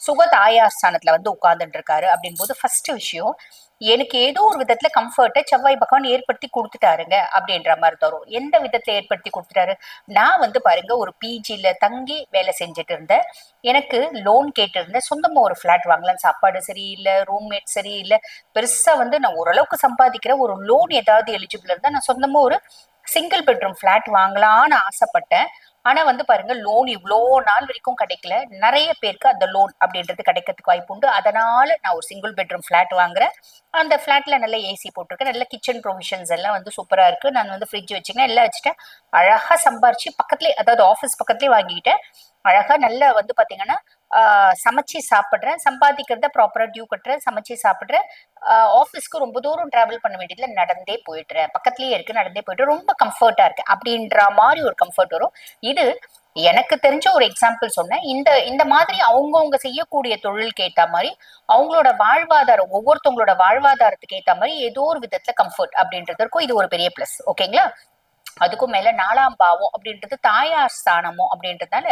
சுக தாயார் ஸ்தானத்துல வந்து உட்கார்ந்துட்டு இருக்காரு அப்படின் போது ஃபர்ஸ்ட் விஷயம் எனக்கு ஏதோ ஒரு விதத்துல கம்ஃபர்ட்டை செவ்வாய் பகவான் ஏற்படுத்தி கொடுத்துட்டாருங்க அப்படின்ற மாதிரி தரும் எந்த விதத்துல ஏற்படுத்தி கொடுத்துட்டாரு? நான் வந்து பாருங்க ஒரு பிஜியில தங்கி வேலை செஞ்சுட்டு இருந்தேன் எனக்கு லோன் கேட்டிருந்தேன். சொந்தமா ஒரு ஃபிளாட் வாங்கலாம் சாப்பாடு சரியில்லை ரூம்மேட் சரியில்லை. பெருசா வந்து நான் ஓரளவுக்கு சம்பாதிக்கிறேன் ஒரு லோன் ஏதாவது எலிஜிபிள் இருந்தா நான் சொந்தமா ஒரு சிங்கிள் பெட்ரூம் ஃபிளாட் வாங்கலாம்னு ஆசைப்பட்டேன். ஆனா வந்து பாருங்க லோன் இவ்வளோ நாள் வரைக்கும் கிடைக்கல. நிறைய பேருக்கு அந்த லோன் அப்படின்றது கிடைக்கிறதுக்கு வாய்ப்பு உண்டு. அதனால நான் ஒரு சிங்கிள் பெட்ரூம் ஃபிளாட் வாங்குறேன். அந்த ஃபிளாட்ல நல்ல ஏசி போட்டிருக்கேன். நல்ல கிச்சன் ப்ரொவிஷன்ஸ் எல்லாம் வந்து சூப்பரா இருக்கு. நான் வந்து ஃப்ரிட்ஜ் வச்சுக்கேன் எல்லாம் வச்சுட்டேன். அழகா சம்பாரிச்சு பக்கத்துலேயே அதாவது ஆஃபீஸ் பக்கத்துலேயே வாங்கிக்கிட்டேன். அழகா நல்ல வந்து பாத்தீங்கன்னா ஆஹ் சமைச்சு சாப்பிட்றேன். சம்பாதிக்கிறத ப்ராப்பரா டியூ கட்டுறேன். சமைச்சு சாப்பிட்றேன். ஆஃபீஸ்க்கு ரொம்ப தூரம் டிராவல் பண்ண வேண்டியதுல நடந்தே போயிடுறேன். பக்கத்துலயே இருக்கு நடந்தே போயிட்டு ரொம்ப கம்ஃபர்ட்டா இருக்கு. அப்படின்ற மாதிரி ஒரு கம்ஃபர்ட் வரும். இது எனக்கு தெரிஞ்ச ஒரு எக்ஸாம்பிள் சொன்னேன். இந்த இந்த மாதிரி அவங்கவுங்க செய்யக்கூடிய தொழிலுக்கு ஏத்த மாதிரி அவங்களோட வாழ்வாதாரம் ஒவ்வொருத்தவங்களோட வாழ்வாதாரத்துக்கு ஏத்த மாதிரி ஏதோ ஒரு விதத்துல கம்ஃபர்ட் அப்படின்றது இருக்கும் இது ஒரு பெரிய பிளஸ் ஓகேங்களா அதுக்கும் மேல நாலாம் பாவம் அப்படின்றது தாயார் ஸ்தானமும் அப்படின்றதுனால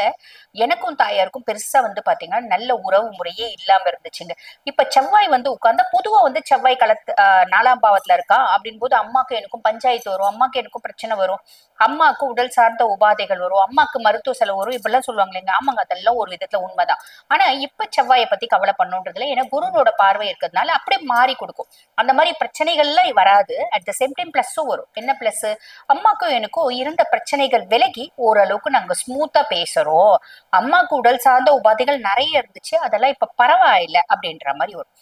எனக்கும் தாயாருக்கும் பெருசா வந்து பாத்தீங்கன்னா நல்ல உறவு முறையே இல்லாம இருந்துச்சுங்க. இப்ப செவ்வாய் வந்து உட்கார்ந்தா பொதுவா வந்து செவ்வாய் களத்து நாலாம் பாவத்துல இருக்கா? அப்படின் போது அம்மாக்கு எனக்கும் பஞ்சாயத்து வரும் அம்மாக்கு எனக்கும் பிரச்சனை வரும் அம்மாக்கு உடல் சார்ந்த உபாதைகள் வரும் அம்மாக்கு மருத்துவ செலவு வரும் இப்படிலாம் சொல்லுவாங்க இல்லைங்க. ஆமாங்க அதெல்லாம் ஒரு விதத்துல உண்மைதான். ஆனா இப்ப செவ்வாயை பத்தி கவலை பண்ணுன்றதுல ஏன்னா குருனோட பார்வை இருக்கிறதுனால அப்படியே மாறி கொடுக்கும். அந்த மாதிரி பிரச்சனைகள்லாம் வராது. அட் த சேம் டைம் பிளஸ்ஸும் வரும். என்ன பிளஸ் அம்மாக்கும் எனக்கும் இருந்த பிரச்சனைகள் விலகி ஓரளவுக்கு நாங்க ஸ்மூத்தா பேசுறோம். அம்மாவுக்கு உடல் சார்ந்த உபாதைகள் நிறைய இருந்துச்சு. அதெல்லாம் இப்ப பரவாயில்லை அப்படின்ற மாதிரி வரும்